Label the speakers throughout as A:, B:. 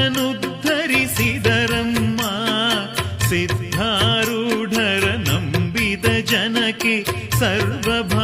A: ಸಿದ್ದರನುದ್ಧರಿಸಿದರಮ್ಮ ಸಿದ್ಧಾರೂಢರ ನಂಬಿದ ಜನಕ್ಕೆ ಸರ್ವಭ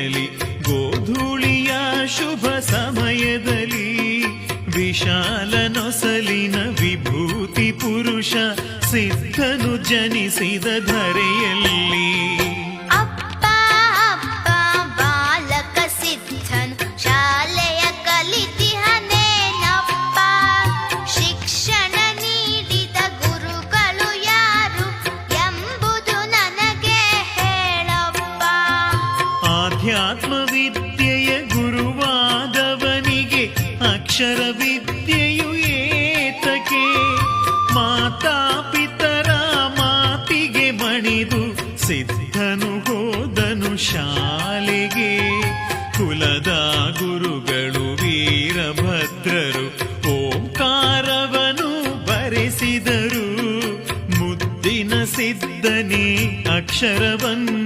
A: ಧ್ವನಿಯಲಿ ಗೋಧೂಳಿಯ ಶುಭ ಸಮಯದಲ್ಲಿ ವಿಶಾಲ ವಿಭೂತಿ ಪುರುಷ ಸಿದ್ಧನು ಜನಿಸಿದ ಧರೆಯಲ್ಲಿ. ಶಾಲೆಗೆ ಕುಲದ ಗುರುಗಳು ವೀರಭದ್ರರು ಓಂಕಾರವನು ಬರೆಸಿದರು ಮುದ್ದಿನ ಸಿದ್ಧನೇ ಅಕ್ಷರವನ್ನು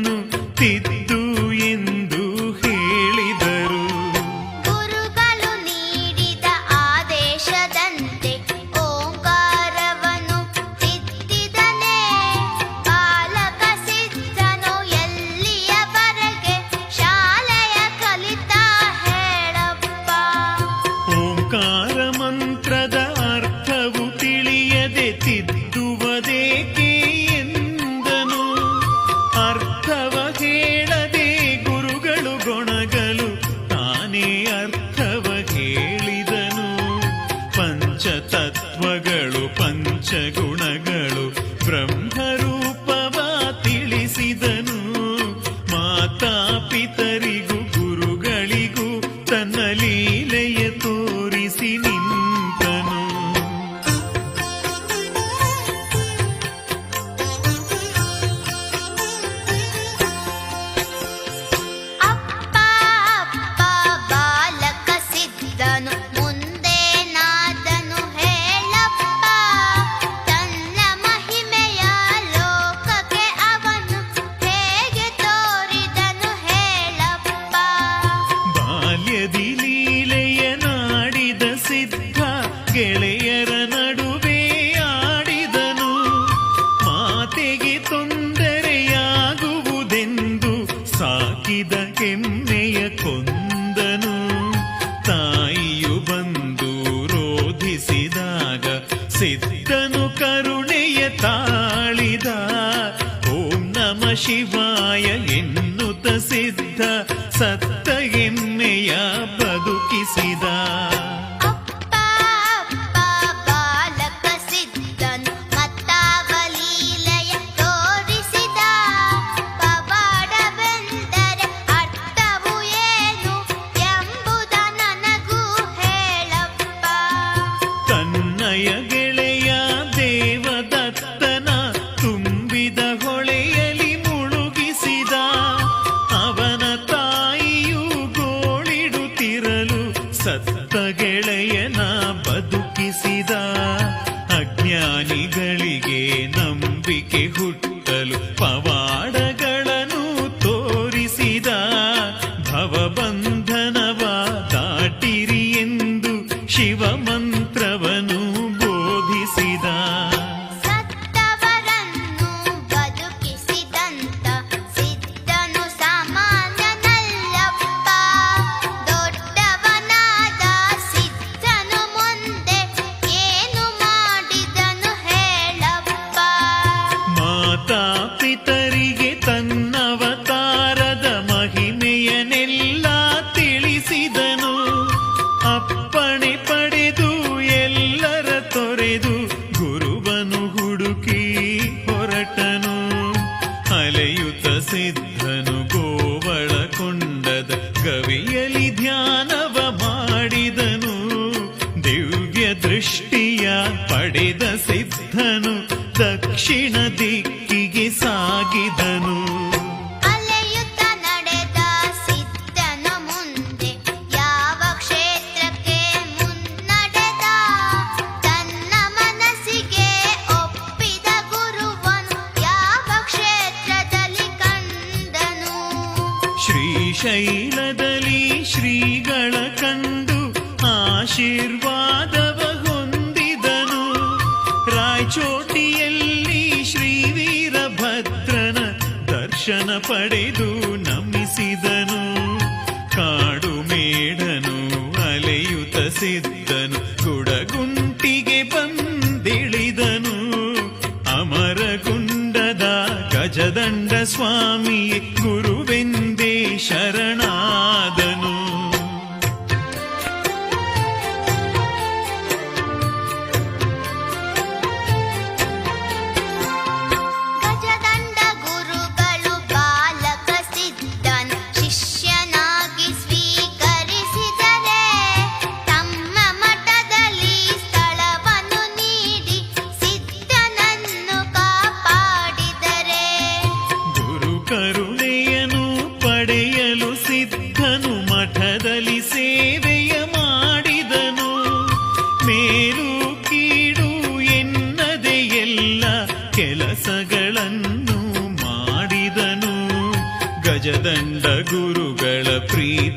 A: ಅವನ ತಾಯಿಯು ಗೋಳಿಡುತ್ತಿರಲು ಸತ್ತ ಗೆಳೆಯ ಆಶೀರ್ವಾದವ ಹೊಂದಿದನು. ರಾಯಚೋಟಿಯಲ್ಲಿ ಶ್ರೀ ವೀರಭದ್ರನ ದರ್ಶನ ಪಡೆದು ನಮಿಸಿದನು. ಕಾಡು ಮೇಡನು ಅಲೆಯುತ ಸಿದ್ದನು. ಗುಡಗುಂಟಿಗೆ ಬಂದಿಳಿದನು. ಅಮರಗುಂಡದ ಗಜದಂಡ ಸ್ವಾಮಿ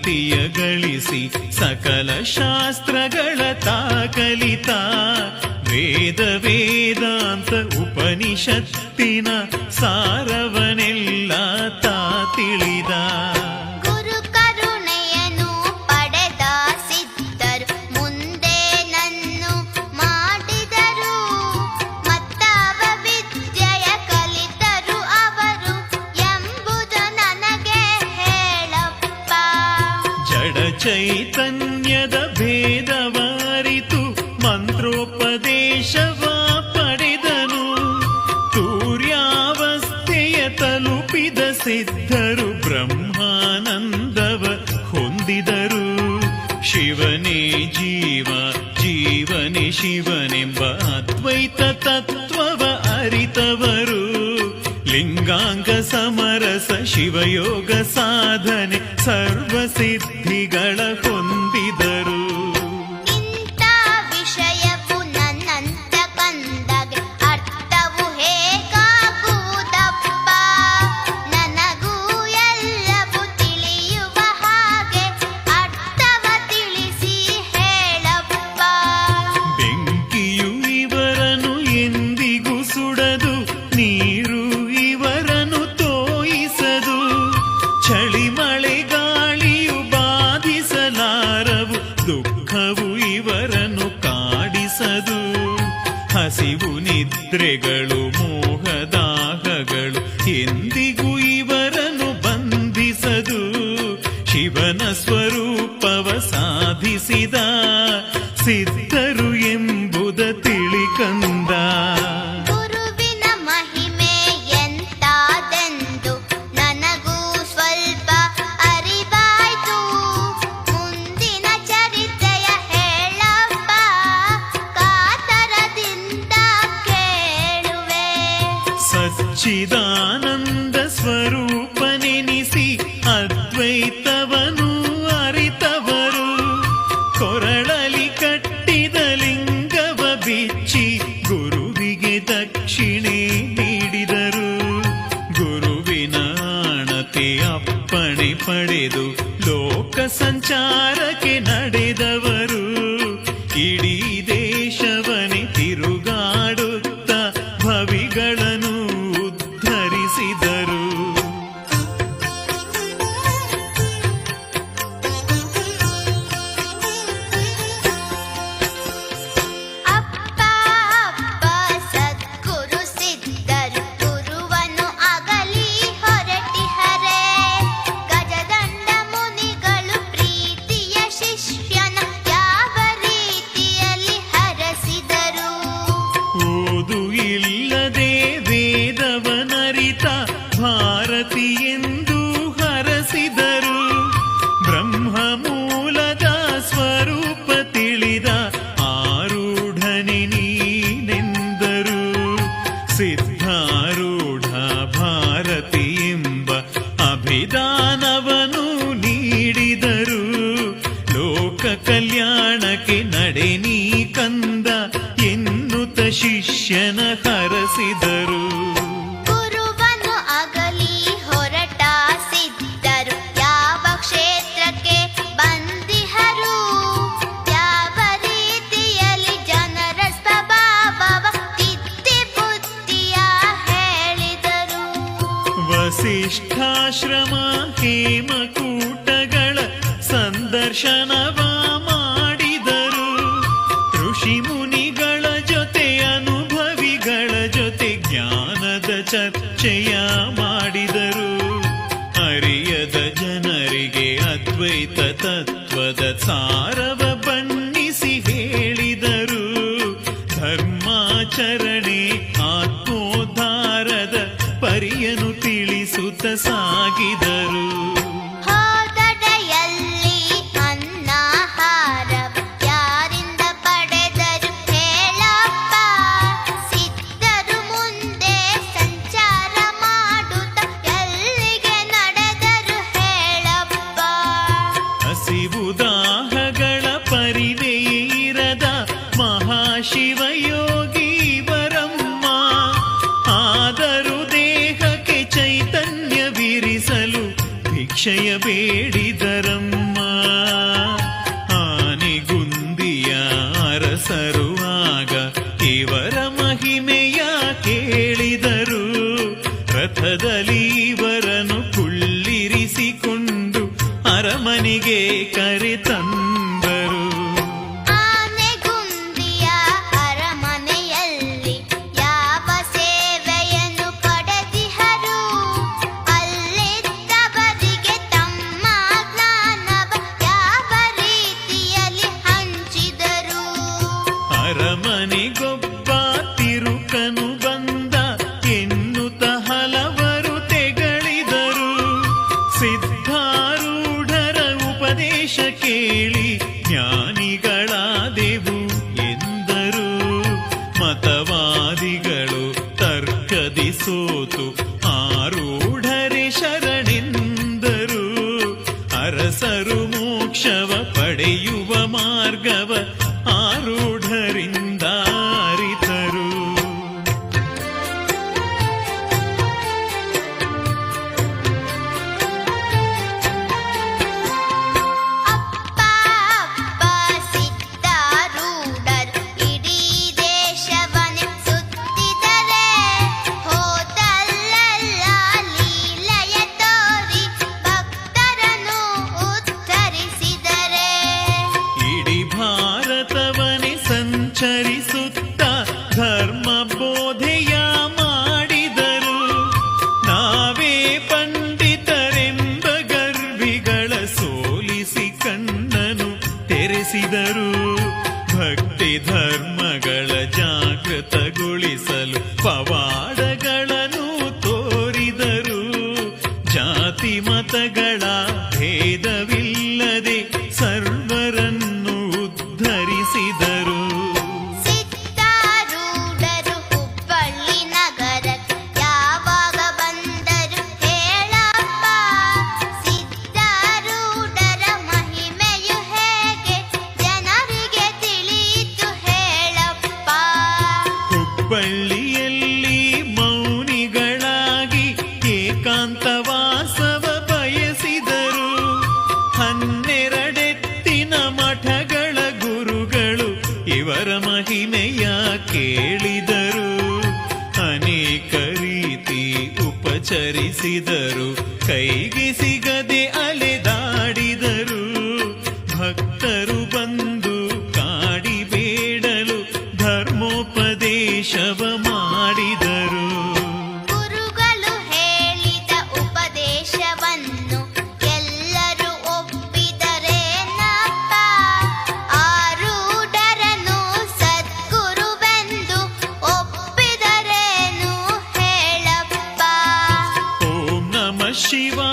A: ಭಕ್ತಿಯ ಗಳಿಸಿ ಸಕಲ ಶಾಸ್ತ್ರಗಳ ತಾಕಲಿತ. ವೇದ ವೇದಾಂತ ಉಪನಿಷತ್ತಿನ ಸಾರವ ಚೈತನ್ಯದ ಭೇದವಾರಿತು, ಮಂತ್ರೋಪದೇಶವ ಪಡೆದನು. ತೂರ್ಯಾವಸ್ಥೆಯ ತಲುಪಿದ ಸಿದ್ಧರು ಬ್ರಹ್ಮಾನಂದವ ಹೊಂದಿದರು. ಶಿವನೇ ಜೀವ, ಜೀವನೇ ಶಿವನೆಂಬ ಅದ್ವೈತ ತತ್ವವ ಅರಿತವರು. ಲಿಂಗಾಂಗ ಸಮರಸ ಶಿವಯೋಗ ಸಾಧನೆ ಸರ್ವಸಿದ್ಧ ಸಿದ್ಧಿಗಳ ಕೊ ಸಾಧಿಸದು ಶಿವನ ಸ್ವರೂಪವ ಸಾಧಿಸಿದ ಸಿದ್ಧರು ಪಡೆದು ಕನ್ಯ ವಿರಿಸಲು ಭಿಕ್ಷೆಯ ಬೇಡಿದರಮ್ಮ రమణి గొప్ప తిరుకను பவார் ಸೀದರು ಸೈ 希望。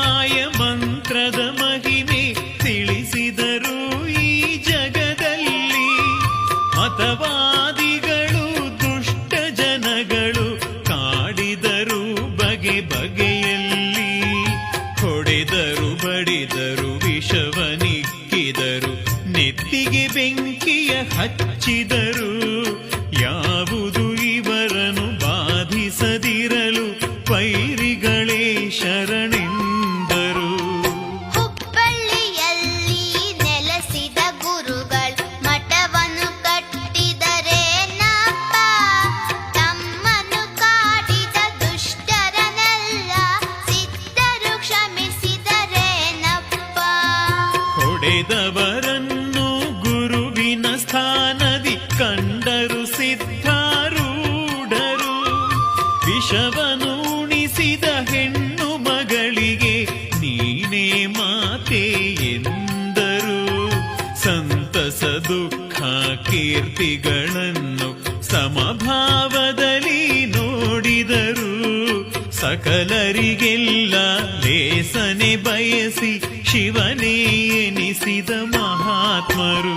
A: ಅವರಿಗೆಲ್ಲ ಲೇಸನೆ ಬಯಸಿ ಶಿವನೇ ಎನಿಸಿದ ಮಹಾತ್ಮರು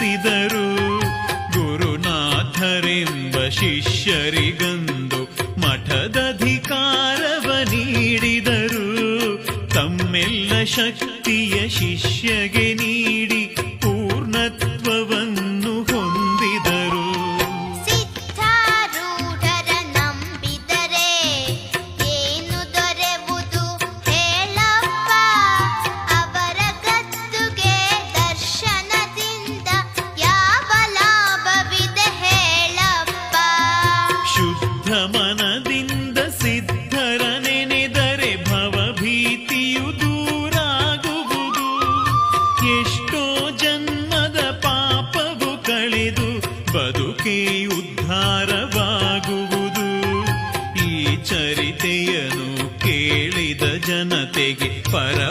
A: ನೆನೆಸಿದರು ಗುರುನಾಥರೆಂಬ ಶಿಷ್ಯರಿಗಂದು ಮಠದಧಿಕಾರವ ನೀಡಿದರು. ತಮ್ಮೆಲ್ಲ ಶಕ್ತಿಯ ಶಿಷ್ಯಗೆ ಮನದಿಂದ ಸಿದ್ಧರ ನೆನೆದರೆ ದೂರ ಆಗುವುದು ಎಷ್ಟೋ ಜನ್ಮದ ಪಾಪವು ಕಳೆದು ಬದುಕೇ ಉದ್ಧಾರವಾಗುವುದು. ಈ ಚರಿತೆಯನ್ನು ಕೇಳಿದ ಜನತೆಗೆ ಪರ